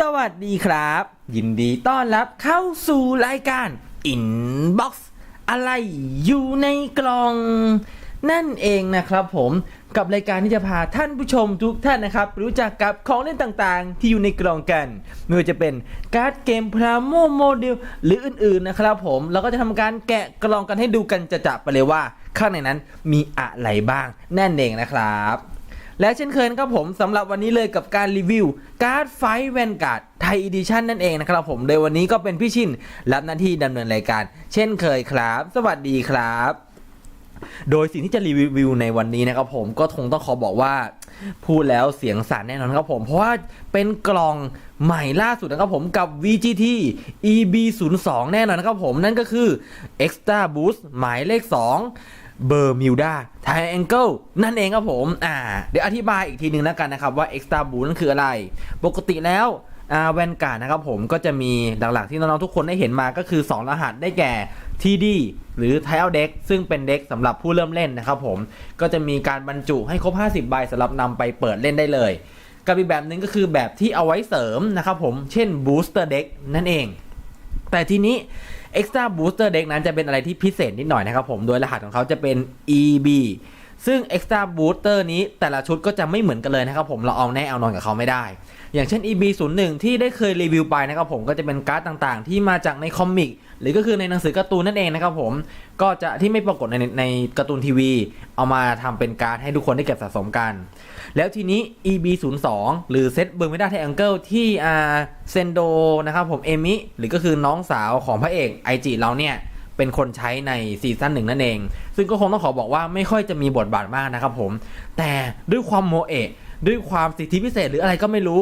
สวัสดีครับ ยินดีต้อนรับเข้าสู่รายการ Inbox อะไรอยู่ในกล่อง นั่นเองนะครับผมกับรายการที่จะพาท่านผู้ชมทุกท่านนะครับ รู้จักกับของเล่นต่างๆ ที่อยู่ในกล่องกัน ไม่ว่าจะเป็นการ์ดเกมพราโมโมเดลหรืออื่นๆนะครับผมเราก็จะทำการแกะกล่องกันให้ดูกันจะจับไปเลยว่า ข้างในนั้นมีอะไรบ้างแน่นเองนะครับ และเช่นเคยนะครับผมสำหรับวันนี้เลยกับการรีวิว การ์ดไฟแวนการ์ดไทยอีดิชันนั่นเองนะครับผมโดยวันนี้ก็เป็นพี่ชินรับหน้าที่ดำเนินรายการ เช่นเคยครับ สวัสดีครับ โดยสิ่งที่จะรีวิวในวันนี้นะครับผมก็คงต้องขอบอกว่า พูดแล้วเสียงสั่นแน่นอนครับผม เพราะว่าเป็นกล่องใหม่ล่าสุดนะครับผมกับ VGT EB02 แน่นอนนะครับผมนั่นก็คือ Extra Boost หมายเลข 2 เบอร์มิวดาไทแองเกิลนั่นเองครับผม อ่า เดี๋ยวอธิบายอีกทีหนึ่งแล้วกันนะครับว่า Extra Boost นั่นคืออะไร ปกติแล้วอาแวนการ์ดนะครับผมก็จะมีหลักๆที่น้องๆทุกคนได้เห็นมาก็คือ 2 รหัสได้แก่ TD หรือ t i l e Deck ซึ่งเป็นเด็กสำหรับผู้เริ่มเล่นนะครับผมก็จะมีการบรรจุให้ครบ 50 ใบสำหรับนำไปเปิดเล่นได้เลยกับอีกแบบหนึ่งก็คือแบบที่เอาไว้เสริมนะครับผมเช่น Booster Deck นั่นเอง แต่ทีนี้ Extra Booster Deck นั้นจะเป็นอะไรที่พิเศษนิดหน่อยนะครับผม โดยรหัสของเขาจะเป็น EB ซึ่ง Extra Booster นี้แต่ละชุดก็จะไม่เหมือนกันเลยนะครับผม เราเอาแน่เอานอนกับเขาไม่ได้ อย่างเช่น EB01 ที่ได้เคยรีวิวไปนะครับผม ก็จะเป็นการ์ดต่างๆ ที่มาจากในคอมิก หรือก็คือในหนังสือการ์ตูนนั่นเองนะครับผม ก็จะที่ไม่ปรากฏในในการ์ตูนทีวี เอามาทำเป็นการ์ดให้ทุกคนได้เก็บสะสมกัน แล้วทีนี้ EB02 หรือเซตเบอร์มิดาไทแองเกิลที่อ่าเซนโดนะครับผมเอมิ หรือก็คือน้องสาวของพระเอกไอจิเราเนี่ยเป็นคนใช้ในซีซั่นหนึ่งนั่นเอง ซึ่งก็คงต้องขอบอกว่าไม่ค่อยจะมีบทบาทมากนะครับผม แต่ด้วยความโมเอะด้วยความสิทธิพิเศษหรืออะไรก็ไม่รู้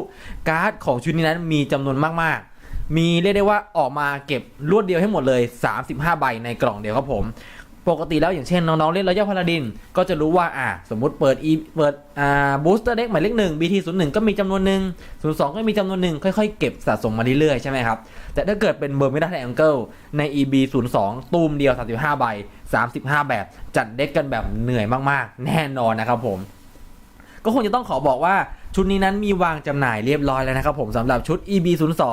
การ์ดของชุดนี้นั้นมีจำนวนมากๆ มีเรียกได้ว่าออกมาเก็บรวดเดียวให้หมดเลย 35 ใบในกล่องเดียวครับผม ปกติแล้วอย่างเช่น น้อง ๆ เล่นรอยะพาราดิน ก็จะรู้ว่าอ่าสมมุติเปิดอีเปิดอ่าบูสเตอร์เด็กหมายเลขหนึ่งบีทีศูนย์หนึ่งก็มีจำนวนหนึ่งศูนย์สองก็มีจำนวนหนึ่งค่อยๆ เก็บสะสมมาเรื่อยๆใช่ไหมครับ แต่ถ้าเกิดเป็นเบอร์มิดาแองเกิลใน EB 0 2ตูมเดียว 35 ใบ 35 แบบ จัดเด็กกันแบบเหนื่อยมากๆ แน่นอนนะครับผม ก็คงจะต้องขอบอกว่าชุดนี้นั้นมีวางจำหน่ายเรียบร้อยแล้วนะครับผมสำหรับชุด EB02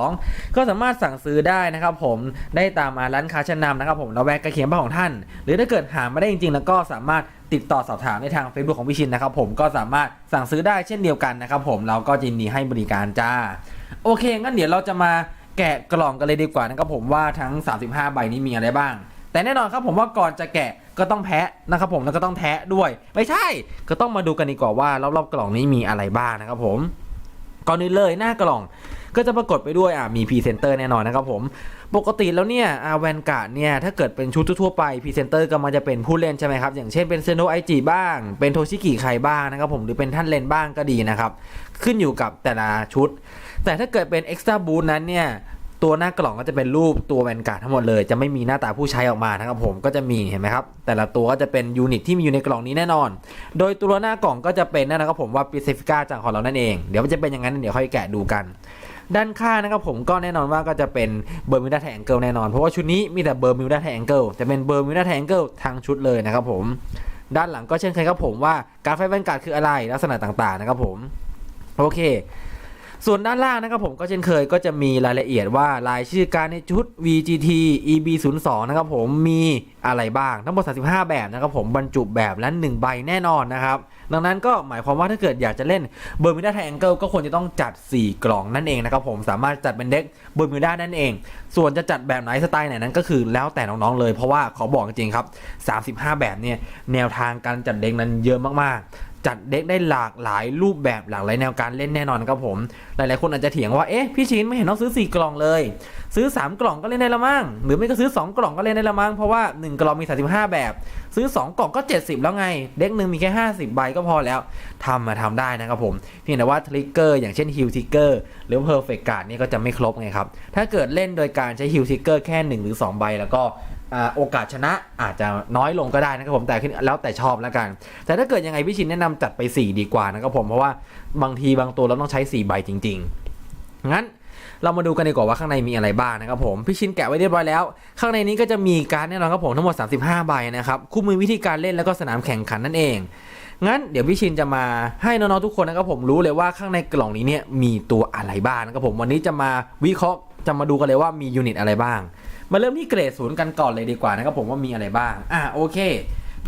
ก็สามารถสั่งซื้อได้นะครับผมได้ตามร้านค้าชั้นนำนะครับผมระแวกใกล้เคียงบ้านของท่าน หรือถ้าเกิดหาไม่ได้จริงๆ แล้วก็สามารถติดต่อสอบถามในทาง Facebook ของพี่ชินนะครับผมก็สามารถสั่งซื้อได้เช่นเดียวกันนะครับผมเราก็ยินดีให้บริการจ้า โอเคงั้นเดี๋ยวเราจะมาแกะกล่องกันเลยดีกว่านะครับผมว่าทั้ง 35 ใบนี้มีอะไรบ้าง แต่แน่นอนครับผมว่าก่อนจะแกะ ก็ต้องแพะนะครับผมแล้วก็ต้องแทะด้วย ไม่ใช่ ก็ต้องมาดูกันดีกว่าว่ารอบๆกล่องนี้มีอะไรบ้างนะครับผมก่อนอื่นเลยหน้ากล่องก็จะปรากฏไปด้วยอะมีพรีเซนเตอร์แน่นอนนะครับผม ปกติแล้วเนี่ยอาแวนการ์ดเนี่ย ถ้าเกิดเป็นชุดทั่วไปพรีเซนเตอร์ก็มันจะเป็นผู้เล่นใช่ไหมครับ อย่างเช่นเป็นเซโนไอจิบ้าง เป็นโทชิกิไคบ้างนะครับผม หรือเป็นท่านเลนบ้างก็ดีนะครับ ขึ้นอยู่กับแต่ละชุด แต่ถ้าเกิดเป็น Extra Boost นั้นเนี่ย ตัวหน้ากล่องก็จะเป็นรูปตัวแวนการ์ดทั้งหมดเลย จะไม่มีหน้าตาผู้ใช้ออกมานะครับผมก็จะมีเห็นไหมครับ แต่ละตัวก็จะเป็นยูนิตที่มีอยู่ในกล่องนี้แน่นอน โดยตัวหน้ากล่องก็จะเป็นนั่นนะครับผมว่าปิเซฟิก้าจากของเรานั่นเองเดี๋ยวมันจะเป็นอย่างนั้นเดี๋ยวค่อยแกะดูกันด้านข้างนะครับผมก็แน่นอนว่าก็จะเป็นเบอร์มิวดาแทงเกิลแน่นอน เพราะว่าชุดนี้มีแต่เบอร์มิวดาแทงเกิลจะเป็นเบอร์มิวดาแทงเกิลทั้งชุดเลยนะครับผมด้านหลังก็เช่นเคยครับผมว่าการไฟแวนการ์ดคืออะไรลักษณะต่างๆนะครับผมโอเค ส่วนด้านล่างนะครับผมก็เช่นเคยก็จะมีรายละเอียดว่ารายชื่อการในชุด VGT EB02 นะครับผมมีอะไรบ้างทั้งหมด 35 แบบนะครับผมบรรจุแบบละ1ใบแน่นอนนะครับดังนั้นก็หมายความว่าถ้าเกิดอยากจะเล่นเบอร์มิวดาไทแองเกิลก็ควรจะต้องจัด 4 กล่องนั่นเองนะครับผมสามารถจัดเป็นเด็กเบอร์มิวดานั่นเอง ส่วนจะจัดแบบไหนสไตล์ไหนนั้นก็คือแล้วแต่น้องๆเลยเพราะว่าขอบอกจริงๆครับ 35 แบบเนี่ยแนวทางการจัดเด็กนั้นเยอะมากๆ จัดเด็กได้หลากหลายรูปแบบหลากหลายแนวการเล่นแน่นอนครับผม หลายๆคนอาจจะเถียงว่าเอ๊ะพี่ชินไม่เห็นต้องซื้อ 4 กล่องเลย ซื้อ 3 กล่องก็เล่นได้ละมั้งหรือไม่ก็ซื้อ 2 กล่องก็เล่นได้ละมั้งเพราะว่า 1 กล่องมี 35 แบบ ซื้อ 2 กล่องก็ 70 แล้วไง เด็กหนึ่งมีแค่ 50 ใบก็พอแล้วทำมาทำได้นะครับผมเพียงแต่ว่าทริกเกอร์อย่างเช่นฮิลทิกเกอร์หรือ Perfect Card นี่ก็จะไม่ครบไงครับถ้าเกิดเล่นโดยการใช้ฮิลทิกเกอร์แค่ 1 หรือ 2 ใบแล้วก็ โอกาสชนะอาจจะน้อยลงก็ได้นะครับผมแต่ขึ้นแล้วแต่ชอบแล้วกัน แต่ถ้าเกิดยังไงพี่ชินแนะนำจัดไป 4 ดีกว่านะครับผมเพราะว่าบางทีบางตัวเราต้องใช้ 4 ใบจริง ๆ งั้นเรามาดูกันดีกว่าว่าข้างในมีอะไรบ้างนะครับผมพี่ชินแกะไว้เรียบร้อยแล้ว ข้างในนี้ก็จะมีการแน่นอนครับผมทั้งหมด 35 ใบนะครับคู่มือวิธีการเล่นแล้วก็สนามแข่งขันนั่นเองงั้นเดี๋ยวพี่ชินจะมาให้น้องๆทุกคนนะครับผมรู้เลยว่าข้างในกล่องนี้เนี่ยมีตัวอะไรบ้างนะครับผมวันนี้จะมาวิเคราะห์จะมาดูกันเลยว่ามียูนิตอะไรบ้าง มาเริ่มที่เกรดศูนย์กันก่อนเลยดีกว่านะครับผมว่ามีอะไรบ้าง อะโอเค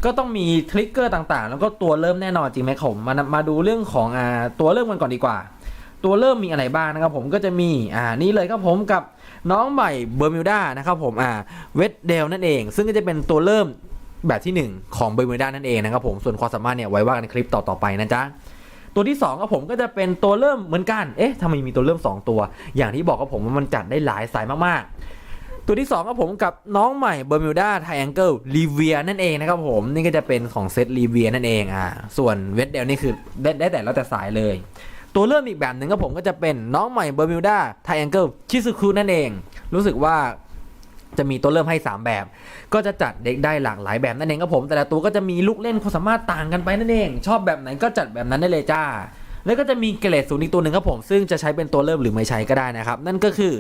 ก็ต้องมีทริกเกอร์ต่างๆ แล้วก็ตัวเริ่มแน่นอนจริงไหมผมมามาดูเรื่องของอ่าตัวเริ่มกันก่อนดีกว่า ตัวเริ่มมีอะไรบ้างนะครับผมก็จะมีอ่านี่เลยครับผมกับน้องใหม่เบอร์มิวดานะครับผมอ่าเวดเดลนั่นเอง ซึ่งก็จะเป็นตัวเริ่มแบบที่ 1 ของเบอร์มิวดานั่นเองนะครับผมส่วนความสามารถเนี่ยไว้ว่ากันคลิปต่อๆไปนะจ๊ะตัวที่2ครับผมก็จะเป็นตัวเริ่มเหมือนกัน เอ๊ะทำไมมีตัวเริ่ม 2 ตัว อย่างที่บอกครับผมว่ามันจัดได้หลายสายมากๆ ตัวที่2ครับผมกับน้องใหม่เบอร์มิวดาไทแองเกิลลีเวียนั่นเองนะครับผมนี่ก็จะเป็นของเซตลีเวียนั่นเองอ่าส่วนเวดเดลนี่คือได้ได้แต่แล้วแต่สายเลย ตัวเริ่มอีกแบบหนึ่งครับผมก็จะเป็นน้องใหม่เบอร์มิวดาไทแองเกิลชิซุคุนั่นเอง รู้สึกว่าจะมีตัวเริ่มให้ 3 แบบ ก็จะจัดเด็กได้หลากหลายแบบนั่นเองครับผม แต่ละตัวก็จะมีลูกเล่นความสามารถต่างกันไปนั่นเอง ชอบแบบไหนก็จัดแบบนั้นได้เลยจ้า แล้วก็จะมีเกรดศูนย์อีกตัวหนึ่งครับผม ซึ่งจะใช้เป็นตัวเริ่มหรือไม่ใช้ก็ได้นะครับ นั่นก็คือ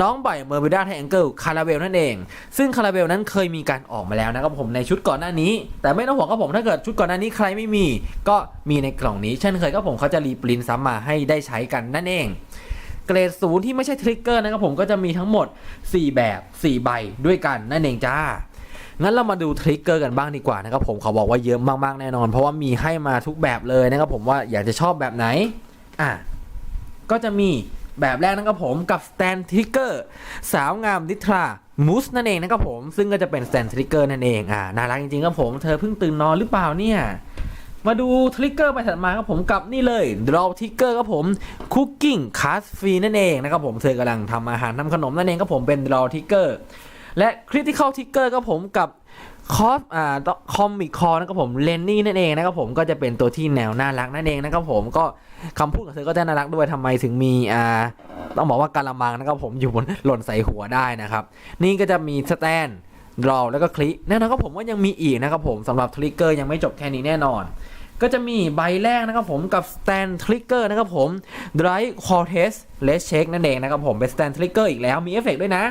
น้องใบเมอร์บิด้าไทแองเกิลคาราเบลนั่นเอง ซึ่งคาราเบลนั้นเคยมีการออกมาแล้วนะครับผมในชุดก่อนหน้านี้ แต่ไม่ต้องห่วงครับผมถ้าเกิดชุดก่อนหน้านี้ใครไม่มี ก็มีในกล่องนี้เช่นเคยครับผมเขาจะรีปรินซ้ำมาให้ได้ใช้กันนั่นเองเกรดศูนย์ที่ไม่ใช่ทริกเกอร์นะครับผมก็จะมีทั้งหมด 4 แบบ 4 ใบด้วยกันนั่นเองจ้า งั้นเรามาดูทริกเกอร์กันบ้างดีกว่านะครับผมเขาบอกว่าเยอะมากๆแน่นอน เพราะว่ามีให้มาทุกแบบเลยนะครับผมว่าอยากจะชอบแบบไหนอะก็จะมีแบบแรกนะครับผมกับ Stand Trigger สาวงามนิทรามูสนั่นเองนะครับผมซึ่งก็จะเป็น Stand Trigger นั่นเองอ่าน่ารักจริงๆครับผมเธอเพิ่งตื่นนอนหรือเปล่าเนี่ยมาดูทริกเกอร์ไปถัดมาครับผมกับนี่เลย Draw Trigger ครับผม Cooking Cast Free นั่นเองนะครับผมเธอกำลังทำอาหารทำขนมนั่นเองครับผมเป็น Draw Trigger และ Critical Trigger ครับผมกับคอสอ่าคอมิคอนะครับผมเลนนี่นั่นเองนะครับผมก็จะเป็นตัวที่แนวน่ารักนั่นเองนะครับผมก็คำพูดของเธอก็จะน่ารักด้วยทำไมถึงมีอ่าต้องบอกว่าการละมังนะครับผมอยู่บนหล่นใส่หัวได้นะครับ นี่ก็จะมีสแตนรอแล้วก็คลิแน่นอนครับผมว่ายังมีอีกนะครับผมสำหรับทริกเกอร์ยังไม่จบแค่นี้แน่นอน ก็จะมีใบแรกนะครับผมกับ Stand Trigger นะครับผม Drive Cortez Let's Check นั่นเองนะครับผมเป็น Stand Trigger อีกแล้วมีเอฟเฟกต์ด้วยนะ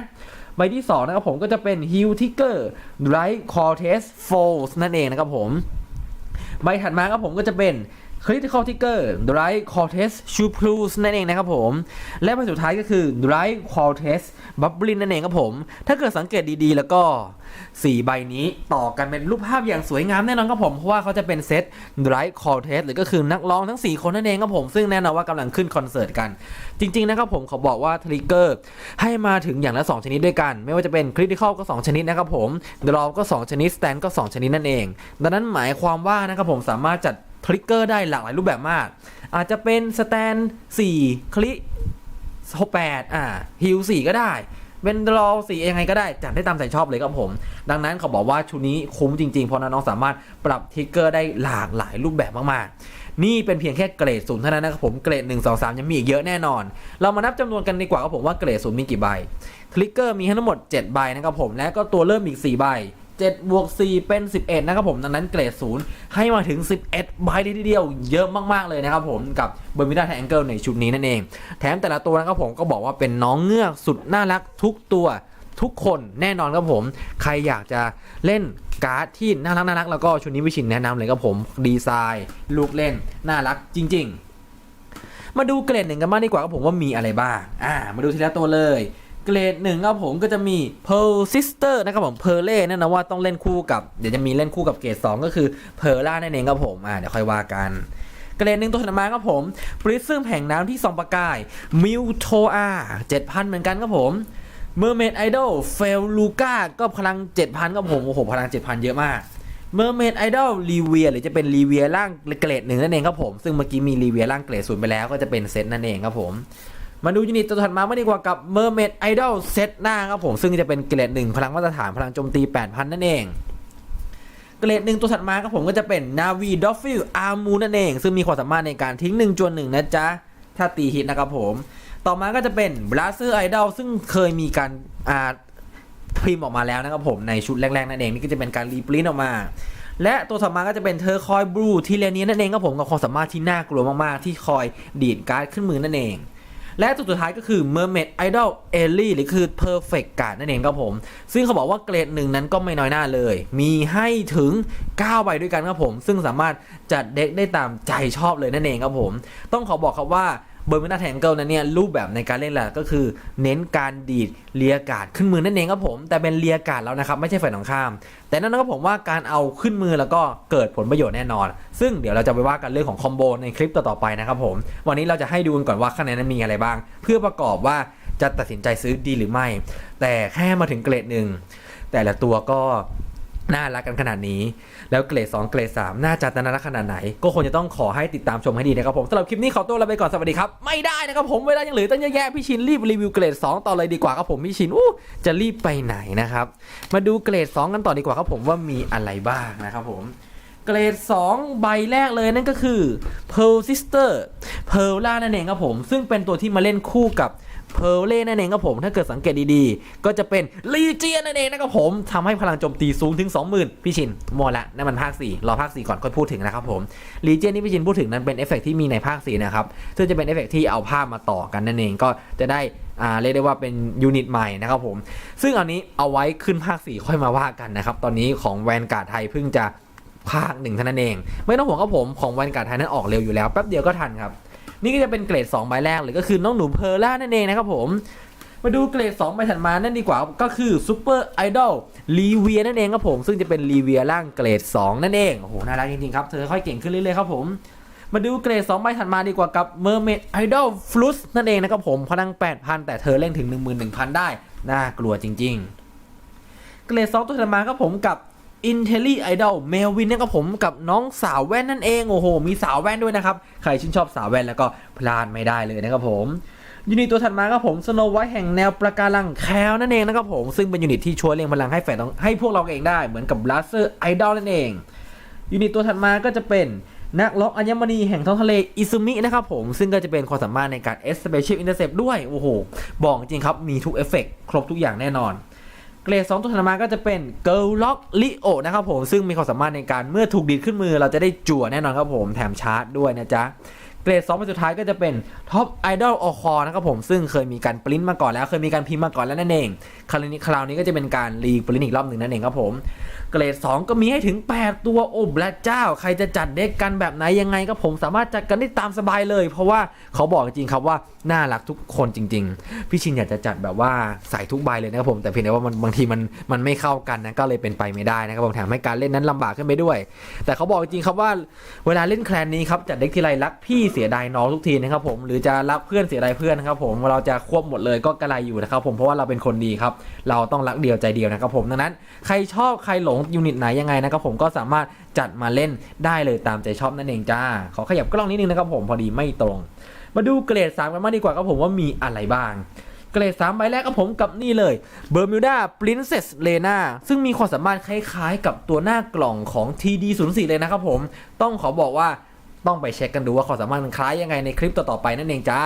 ใบที่2นะครับผมก็จะเป็น Hill Ticker Drive Cortez Falls นั่นเองนะครับผม ใบถัดมาครับผมก็จะเป็น Critical Trigger Drive Cortez s h u p l u s นั่นเองนะครับผม และใบสุดท้ายก็คือ Drive Cortez Bubbling นั่นเองครับผม ถ้าเกิดสังเกตดีๆ แล้วก็ 4 ใบนี้ต่อกันเป็นรูปภาพอย่างสวยงามแน่นอนครับผม เพราะว่าเขาจะเป็นเซต Drive Cortez หรือก็คือนักร้องทั้ง 4 คนนั่นเองครับผม ซึ่งแน่นอนว่ากำลังขึ้นคอนเสิร์ตกัน จริง ๆ นะครับผมเขาบอกว่าทริกเกอร์ให้มาถึงอย่างละ 2 ชนิดด้วยกัน ไม่ว่าจะเป็น Critical ก็ 2 ชนิดนะครับผม Draw ก็ 2 ชนิด Stand ก็ 2 ชนิดนั่นเอง ดังนั้นหมายความว่านะครับผมสามารถจัด ทริกเกอร์ได้หลากหลายรูปแบบมาก อาจจะเป็น Stand 4คลิ8อ่าฮิล4ก็ได้เป็นรอสียังไงก็ได้ จัดได้ตามใจชอบเลยครับผม ดังนั้นเขาบอกว่าชุดนี้คุ้มจริงๆ เพราะน้องสามารถปรับทริกเกอร์ได้หลากหลายรูปแบบมากๆ นี่เป็นเพียงแค่เกรดศูนย์เท่านั้นนะครับผมเกรด 1 2 3 ยังมีอีกเยอะแน่นอน เรามานับจำนวนกันดีกว่าครับผมว่าเกรดศูนย์มีกี่ใบทริกเกอร์มีทั้งหมด 7 ใบนะครับผมและก็ตัวเริ่มอีก 4 ใบ 7 บวก 4 เป็น 11 นะครับผมดังนั้นเกรดศูนย์ให้มาถึง 11 ใบเลยทีเดียวเยอะมาก ๆ เลยนะครับผมกับเบอร์มิดาแทงเกิลในชุดนี้นั่นเอง แถมแต่ละตัวนะครับผมก็บอกว่าเป็นน้องเงือกสุดน่ารักทุกตัวทุกคนแน่นอนครับผม ใครอยากจะเล่นการ์ดที่น่ารักน่ารักแล้วก็ชุดนี้วิชินแนะนำเลยครับผมดีไซน์ลูกเล่น น่ารักจริง ๆ มาดูเกรดหนึ่งกันบ้างดีกว่าครับผมว่ามีอะไรบ้าง อ่า มาดูทีละตัวเลย เกรดหนึ่งครับผมก็จะมี Pearl Sister นะครับผม Pearl แน่นอนว่าต้องเล่นคู่กับ เดี๋ยวจะมีเล่นคู่กับเกรด 2 ก็คือ Pearl ล่านั่นเองครับผมอ่าเดี๋ยวค่อยว่ากันเกรดหนึ่งตัวถัดมาครับผมปริซึมแห่งน้ำที่สองประกายมิวโทอา7,000เหมือนกันครับผมเมอร์เมดไอดอลเฟลลูก้าก็พลัง 7,000ครับผมโอ้โหพลัง 7,000 เยอะมากเมอร์เมดไอดอลรีเวียหรือจะเป็นรีเวียร่างเกรดหนึ่งนั่นเองครับผม ซึ่งเมื่อกี้มีรีเวียร่างเกรดศูนย์ไปแล้วก็จะเป็นเซตนั่นเองครับผม มาดูยูนิตตัวถัดมาไม่ดีกว่ากับ Mermaid Idol เซตหน้าครับผม ซึ่งจะเป็นเกรดหนึ่งพลังมาตรฐานพลังโจมตี 8,000 นั่นเอง เกรดหนึ่งตัวถัดมาครับผมก็จะเป็น Navi d o f f i l Armu นั่นเอง ซึ่งมีความสามารถในการทิ้ง1จวนหนึ่งนะจ๊ะ ถ้าตีฮิตนะครับผม ต่อมาก็จะเป็น Blaster Idol ซึ่งเคยมีการอ่าพิมพ์ออกมาแล้วนะครับผมในชุดแรกๆนั่นเองนี่ก็จะเป็นการรีปรินออกมาและตัวถัดมาก็จะเป็นเธอคอยบลูทีเลเนียนั่นเองครับผมกับความสามารถที่น่ากลัวมากๆ ที่คอยดีดการ์ดขึ้นมือนั่นเอง และตัวสุดท้ายก็คือ Mermaid Idol e l l i หรือคือ Perfect กันนั่นเองครับผม ซึ่งเขาบอกว่าเกรดหนึ่งนั้นก็ไม่น้อยหน้าเลย มีให้ถึง 9 ใบด้วยกันครับผม ซึ่งสามารถจัดเด็กได้ตามใจชอบเลยนั่นเองครับผม ต้องขอบอกครับว่า เบอร์มินาแทงเกิลนั้นเนี่ยรูปแบบในการเล่นแหละก็คือ เน้นการดีดเลียกาดขึ้นมือนั่นเองครับผม แต่เป็นเลียกาดแล้วนะครับไม่ใช่ฝ่ายตรงข้าม แต่นั่นก็ผมว่าการเอาขึ้นมือแล้วก็เกิดผลประโยชน์แน่นอน ซึ่งเดี๋ยวเราจะไปว่ากันเรื่องของคอมโบในคลิปต่อๆไปนะครับผม วันนี้เราจะให้ดูกันก่อนว่าข้างในนั้นมีอะไรบ้าง เพื่อประกอบว่าจะตัดสินใจซื้อดีหรือไม่ แต่แค่มาถึงเกรดหนึ่งแต่ละตัวก็ น่ารักกันขนาดนี้ แล้วเกรด 2 เกรด 3 น่าจะน่ารักขนาดไหน ก็คงจะต้องขอให้ติดตามชมให้ดีนะครับผมสำหรับคลิปนี้ขอตัวลาไปก่อน สวัสดีครับ ไม่ได้นะครับผม เวลายังเหลือตั้งเยอะแยะพี่ชินรีบรีวิวเกรด 2 ต่อเลยดีกว่าครับผมพี่ชินอู้จะรีบไปไหนนะครับ มาดูเกรด 2 กันต่อดีกว่าครับผมว่ามีอะไรบ้างนะครับผมเกรด 2 ใบแรกเลยนั่นก็คือ Pearl Sister Pearl ล่านั่นเองครับผม ซึ่งเป็นตัวที่มาเล่นคู่กับ เพลเล่นั่นเองครับผม ถ้าเกิดสังเกตดีๆ ก็จะเป็นลีเจียนนั่นเองนะครับผมทำให้พลังโจมตีสูงถึง 20,000 พี่ชินหมดละนั่นมันภาค 4 รอภาค 4 ก่อนค่อยพูดถึงนะครับผมลีเจียนที่พี่ชินพูดถึงนั้นเป็นเอฟเฟกต์ที่มีในภาค 4 นะครับ ซึ่งจะเป็นเอฟเฟกต์ที่เอาภาพมาต่อกันนั่นเองก็จะได้อ่าเรียกได้ว่าเป็นยูนิตใหม่นะครับผม ซึ่งอันนี้เอาไว้ขึ้นภาค 4 ค่อยมาว่ากันนะครับ ตอนนี้ของแวนการ์ดไทยเพิ่งจะภาคหนึ่งเท่านั้นเอง ไม่ต้องห่วงครับผมของแวนการ์ดไทยนั้นออกเร็วอยู่แล้วแป๊บเดียวก็ทันครับ นี่ก็จะเป็นเกรด2ใบแรกเลยก็คือน้องหนูเพอร์ล่านั่นเองนะครับผมมาดูเกรด2ใบถัดมานั่นดีกว่าก็คือซูเปอร์ไอดอลลีเวียนั่นเองครับผมซึ่งจะเป็นลีเวียร่างเกรด 2 นั่นเองโอ้โหน่ารักจริงๆครับ เธอค่อยเก่งขึ้นเรื่อยๆครับผม มาดูเกรด 2 ใบถัดมาดีกว่ากับ Mermaid Idol Flus นั่นเองนะครับผมพลัง 8,000 แต่เธอเล่นถึง 11,000 ได้ น่ากลัวจริง ๆ เกรด 2 ตัวถัดมาครับผมกับ i n t e l l i Idol เมลวินนะครับผมกับน้องสาวแว่นนั่นเองโอ้โห มีสาวแว่นด้วยนะครับ ใครชื่นชอบสาวแว่นแล้วก็พลาดไม่ได้เลยนะครับผมยูนิตตัวถัดมาครับผมสโนไวท์แห่งแนวประการังแคลนั่นเองนะครับผมซึ่งเป็นยูนิตที่ช่วยเรียงพลังให้แฝดต้องให้พวกเราเองได้เหมือนกับบลัสเซอร์ไอดอลนั่นเองยูนิตตัวถัดมาก็จะเป็นนักล็อกอัญมณีแห่งท้องทะเลอิซุมินะครับผมซึ่งก็จะเป็นความสามารถในการ e s p e c i a l Intercept ด้วยโอ้โหบอกจริงครับมีทุกเอฟเฟกครบทุกอย่างแน่นอน เกรด2ตัวถัดมาก็จะเป็นเกิลล็อกลิโอนะครับผมซึ่งมีความสามารถในการเมื่อถูกดีดขึ้นมือเราจะได้จั่วแน่นอนครับผมแถมชาร์จด้วยนะจ๊ะเกรด2เป็นสุดท้ายก็จะเป็น Top Idol o c o r นะครับผมซึ่งเคยมีการปริ้นมาก่อนแล้ว เคยมีการพิมพ์มาก่อนแล้วนั่นเอง คราวนี้คราวนี้ก็จะเป็นการรีปริ้นอีกรอบหนึ่งนั่นเองครับผม เกรด 2 ก็มีให้ถึง 8 ตัวโอ้พระเจ้า ใครจะจัดเด็กกันแบบไหนยังไงก็ผมสามารถจัดกันได้ตามสบายเลย เพราะว่าเขาบอกจริงครับว่าน่ารักทุกคนจริง ๆ พี่ชินอยากจะจัดแบบว่าใส่ทุกใบเลยนะครับผมแต่เพียงแต่ว่ามันบางทีมันมันไม่เข้ากันนะก็เลยเป็นไปไม่ได้นะครับผมแถมให้การเล่นนั้นลำบากขึ้นไปด้วย แต่เขาบอกจริงครับว่าเวลาเล่นแคลนนี้ครับจัดเด็กทีไรรักพี่เสียดายน้องทุกทีนะครับผมหรือจะรักเพื่อนเสียดายเพื่อนนะครับผมเราจะควบหมดเลยก็กระไรอยู่นะครับผมเพราะว่าเราเป็นคนดีครับเราต้องรักเดียวใจเดียวนะครับผมดังนั้นใครชอบใครหลงยูนิตไหนยังไงนะครับผมก็สามารถจัดมาเล่นได้เลยตามใจชอบนั่นเองจ้า ขอขยับกล้องนิดนึงนะครับผมพอดีไม่ตรง มาดูเกรด 3 กันมากดีกว่าครับผมว่ามีอะไรบ้าง เกรด 3 ใบแรกครับผมกับนี่เลย Bermuda Princess Lena ซึ่งมีความสามารถคล้ายๆ กับตัวหน้ากล่องของ TD04 เลยนะครับผมต้องขอบอกว่าต้องไปเช็คกันดูว่าความสามารถมันคล้ายยังไงในคลิปต่อๆไปนั่นเองจ้า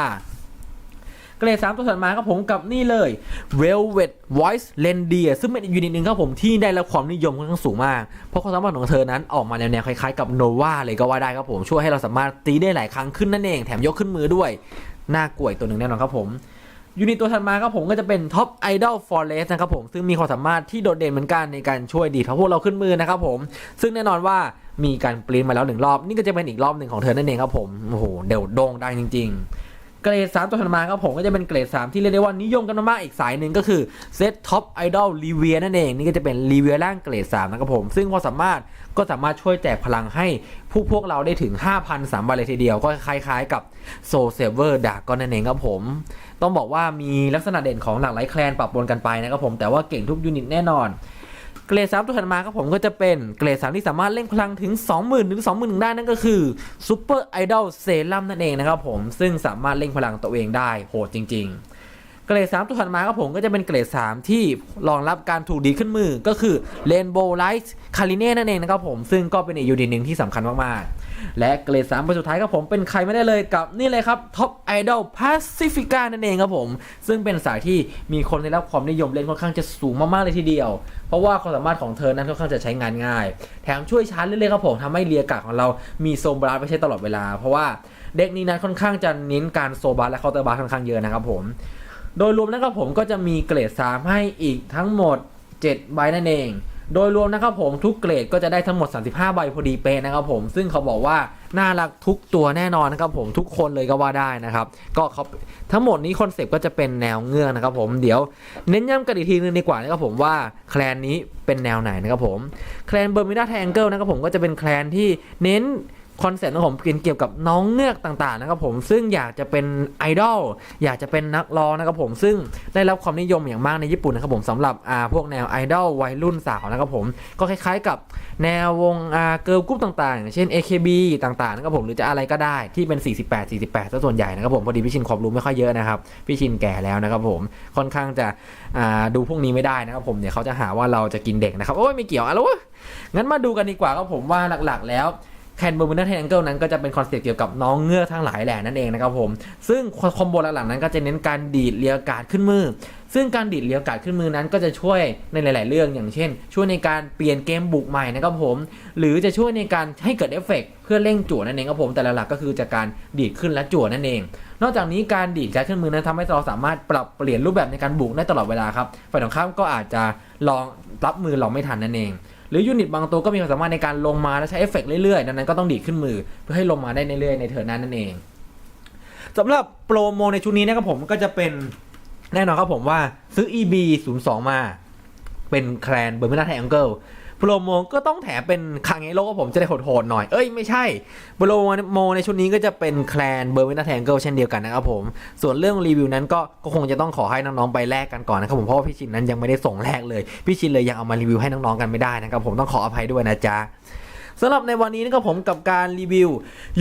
เกรด3ตัวถัดมาครับผมกับนี่เลย Velvet Voice l e n d i e r ซึ่งเป็นอีกยูนิตหนึ่งครับผมที่ได้รับความนิยมค่อนข้างสูงมาก เพราะความสามารถของเธอนั้นออกมาแนวๆคล้ายๆกับ Nova เลยก็ว่าได้ครับผมช่วยให้เราสามารถตีได้หลายครั้งขึ้นนั่นเองแถมยกขึ้นมือด้วยน่ากลัวอีกตัวหนึ่งแน่นอนครับผมยูนิตตัวถัดมาครับผมก็จะเป็น Top Idol Forest นะครับผมซึ่งมีความสามารถที่โดดเด่นเหมือนกันในการช่วยดีดพวกเราขึ้นมือนะครับผม ซึ่งแน่นอนว่ามีการปริ้นมาแล้วหนึ่งรอบ นี่ก็จะเป็นอีกรอบหนึ่งของเธอนั่นเองครับผมโอ้โหเดี๋ยวโด่งดังจริง ๆ เกรด 3 ตัวถัดมาครับผมก็จะเป็นเกรด 3 ที่เรียกได้ว่านิยมกันมากๆอีกสายหนึ่งก็คือเซตท็อปไอดอลรีเวียนั่นเอง นี่ก็จะเป็นรีเวียร่างเกรด 3 นะครับผม ซึ่งความสามารถก็สามารถช่วยแจกพลังให้พวกพวกเราได้ถึง 5,000สามใบเลยทีเดียว ก็คล้ายๆกับโซเซเวอร์ดากอนนั่นเองครับผม ต้องบอกว่ามีลักษณะเด่นของหลากหลายแคลนปรับปนกันไปนะครับผมแต่ว่าเก่งทุกยูนิตแน่นอน เกรดสามตัวถัดมาครับผมก็จะเป็นเกรดสามที่สามารถเล่นพลังถึง 20,000 ถึง21,000ได้นั่นก็คือซูเปอร์ไอดอลเซรั่มนั่นเองนะครับผมซึ่งสามารถเล่นพลังตัวเองได้โหดจริง ๆเกรด3ตัวถัดมาครับผมก็จะเป็นเกรด 3 ที่รองรับการถูกดีขึ้นมือก็คือ Rainbow Light c a r i n e นั่นเองนะครับผม ซึ่งก็เป็นอีกยูนิตหนึ่งที่สำคัญมาก ๆ และเกรด3ไปสุดท้ายครับผมเป็นใครไม่ได้เลยกับนี่เลยครับ Top Idol Pacifica นั่นเองครับผม ซึ่งเป็นสายที่มีคนได้รับความนิยมเล่นค่อนข้างจะสูงมากๆเลยทีเดียว เพราะว่าความสามารถของเธอนั้นค่อนข้างจะใช้งานง่าย แถมช่วยชาร์จเรื่อยๆครับผมทำให้เรียกาของเรามีโซบราสไม่ใช่ตลอดเวลา เพราะว่าเด็กนี้นั้นค่อนข้างจะเน้นการโซบราสและเคาน์เตอร์บาสค่อนข้างเยอะนะครับผมโดยรวมนะครับผมก็จะมีเกรด3ให้อีกทั้งหมด 7 ใบนั่นเอง โดยรวมนะครับผมทุกเกรดก็จะได้ทั้งหมด 35 ใบพอดีเป๊ะนะครับผมซึ่งเขาบอกว่าน่ารักทุกตัวแน่นอนนะครับผมทุกคนเลยก็ว่าได้นะครับก็เขาทั้งหมดนี้คอนเซปต์ก็จะเป็นแนวเงือกนะครับผมเดี๋ยวเน้นย้ำกันอีกทีนึงดีกว่านะครับผมว่าแคลนนี้เป็นแนวไหนนะครับผมแคลนเบอร์มิดาแทงเกิลนะครับผมก็จะเป็นแคลนที่เน้น คอนเซ็ปต์ของผมเกี่ยวกับน้องเงือกต่างๆนะครับผมซึ่งอยากจะเป็นไอดอลอยากจะเป็นนักร้องนะครับผมซึ่งได้รับความนิยมอย่างมากในญี่ปุ่นนะครับผมสำหรับอ่าพวกแนวไอดอลวัยรุ่นสาวนะครับผมก็คล้ายๆกับแนววงอ่าเกิร์ลกรุ๊ปต่างๆอย่างเช่น AKB ต่างๆนะครับผมหรือจะอะไรก็ได้ที่เป็น 48 48ซะส่วนใหญ่นะครับผมพอดีพี่ชินความรู้ไม่ค่อยเยอะนะครับพี่ชินแก่แล้วนะครับผมค่อนข้างจะอ่าดูพวกนี้ไม่ได้นะครับผมเดี๋ยวเขาจะหาว่าเราจะกินเด็กนะครับโอ้ยไม่เกี่ยวอะไรวะงั้นมาดูกันดีกว่าครับผมว่าหลักๆแล้ว แคนเบอร์มินาเทนเกิลนั้นก็จะเป็นคอนเซ็ปต์เกี่ยวกับน้องเงือกทั้งหลายแหล่นั่นเองนะครับผมซึ่งคอมโบหลักๆนั้นก็จะเน้นการดีดเลียอากาศขึ้นมือ ซึ่งการดีดเลียอากาศขึ้นมือนั้นก็จะช่วยในหลาย ๆ เรื่องอย่างเช่น ช่วยในการเปลี่ยนเกมบุกใหม่นะครับผมหรือจะช่วยในการให้เกิดเอฟเฟกต์เพื่อเร่งจั่วนั่นเองครับผมแต่หลักๆก็คือจากการดีดขึ้นและจั่วนั่นเอง นอกจากนี้การดีดการขึ้นมือนั้นทำให้เราสามารถปรับเปลี่ยนรูปแบบในการบุกได้ตลอดเวลาครับฝ่ายตรงข้ามก็อาจจะลองรับมือเราไม่ทันนั่นเอง หรือยูนิตบางตัวก็มีความสามารถในการลงมาและใช้เอฟเฟกต์เรื่อยๆ ดังนั้นก็ต้องดีดขึ้นมือ เพื่อให้ลงมาได้เรื่อยๆในเทิร์นนั้นนั่นเองสำหรับโปรโมในชุดนี้นะครับผมก็จะเป็นแน่นอนครับผมว่าซื้อ EB 0 2มาเป็นแคลนเบอร์มินาไทแองเกิล โปรโมก็ต้องแถมเป็นคังเอโลครับผมจะได้โหดๆหน่อย เอ้ยไม่ใช่โปรโมในชุดนี้ก็จะเป็นแคลนเบอร์วินาแทงเกิลเช่นเดียวกันนะครับผม ส่วนเรื่องรีวิวนั้นก็ก็คงจะต้องขอให้น้องๆไปแลกกันก่อนนะครับผมเพราะว่าพี่ชินนั้นยังไม่ได้ส่งแลกเลย พี่ชินเลยยังเอามารีวิวให้น้องๆกันไม่ได้นะครับผมต้องขออภัยด้วยนะจ๊ะ สำหรับในวันนี้นะครับผมกับการรีวิว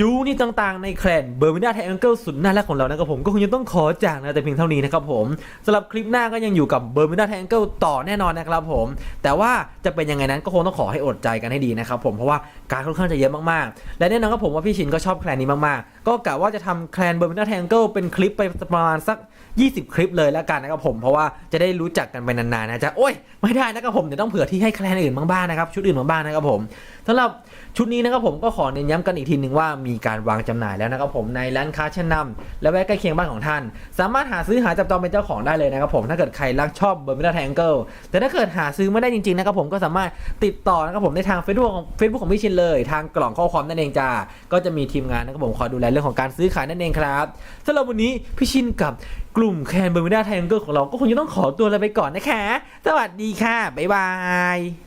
ยูนิตต่างๆในแคลนเบอร์มินาไทแองเกิลสุดน่ารักของเรานะครับผมก็คงจะต้องขอจากนะแต่เพียงเท่านี้นะครับผมสำหรับคลิปหน้าก็ยังอยู่กับเบอร์มินาไทแองเกิลต่อแน่นอนนะครับผมแต่ว่าจะเป็นยังไงนั้นก็คงต้องขอให้อดใจกันให้ดีนะครับผมเพราะว่าการค่อนข้างจะเยอะมากๆ และแน่นอนครับผมว่าพี่ชินก็ชอบแคลนนี้มากๆ ก็กะว่าจะทำแคลนเบอร์มินาไทแองเกิลเป็นคลิปไปประมาณสัก 20 คลิปเลยแล้วกันนะครับผมเพราะว่าจะได้รู้จักกันไปนานๆนะจ๊ะโอ้ยไม่ได้นะครับผมเดี๋ยวต้องเผื่อที่ให้แคลนนอื่นบ้างๆนะครับชุดอื่นบ้างๆนะครับผมสำหรับชุดนี้นะครับผมก็ขอเน้นย้ำกันอีกทีหนึ่งว่ามีการวางจำหน่ายแล้วนะครับผมในร้านค้าชั้นนำและแวะใกล้เคียงบ้านของท่าน สามารถหาซื้อหาจับจองเป็นเจ้าของได้เลยนะครับผมถ้าเกิดใครรักชอบเบอร์มินาแทงเกิลแต่ถ้าเกิดหาซื้อไม่ได้จริงๆนะครับผมก็สามารถติดต่อนะครับผมในทาง Facebook ของ Facebook ของพี่ชินเลย ทางกล่องข้อความนั่นเองจ้าก็จะมีทีมงานนะครับผมคอยดูแลเรื่องของการซื้อขายนั่นเองครับสำหรับวันนี้พี่ชินกับ กลุ่มแคนเบอร์มินาแทงเกิลของเราก็คงจะต้องขอตัวลาไปก่อนนะคะ สวัสดีค่ะ บ๊ายบาย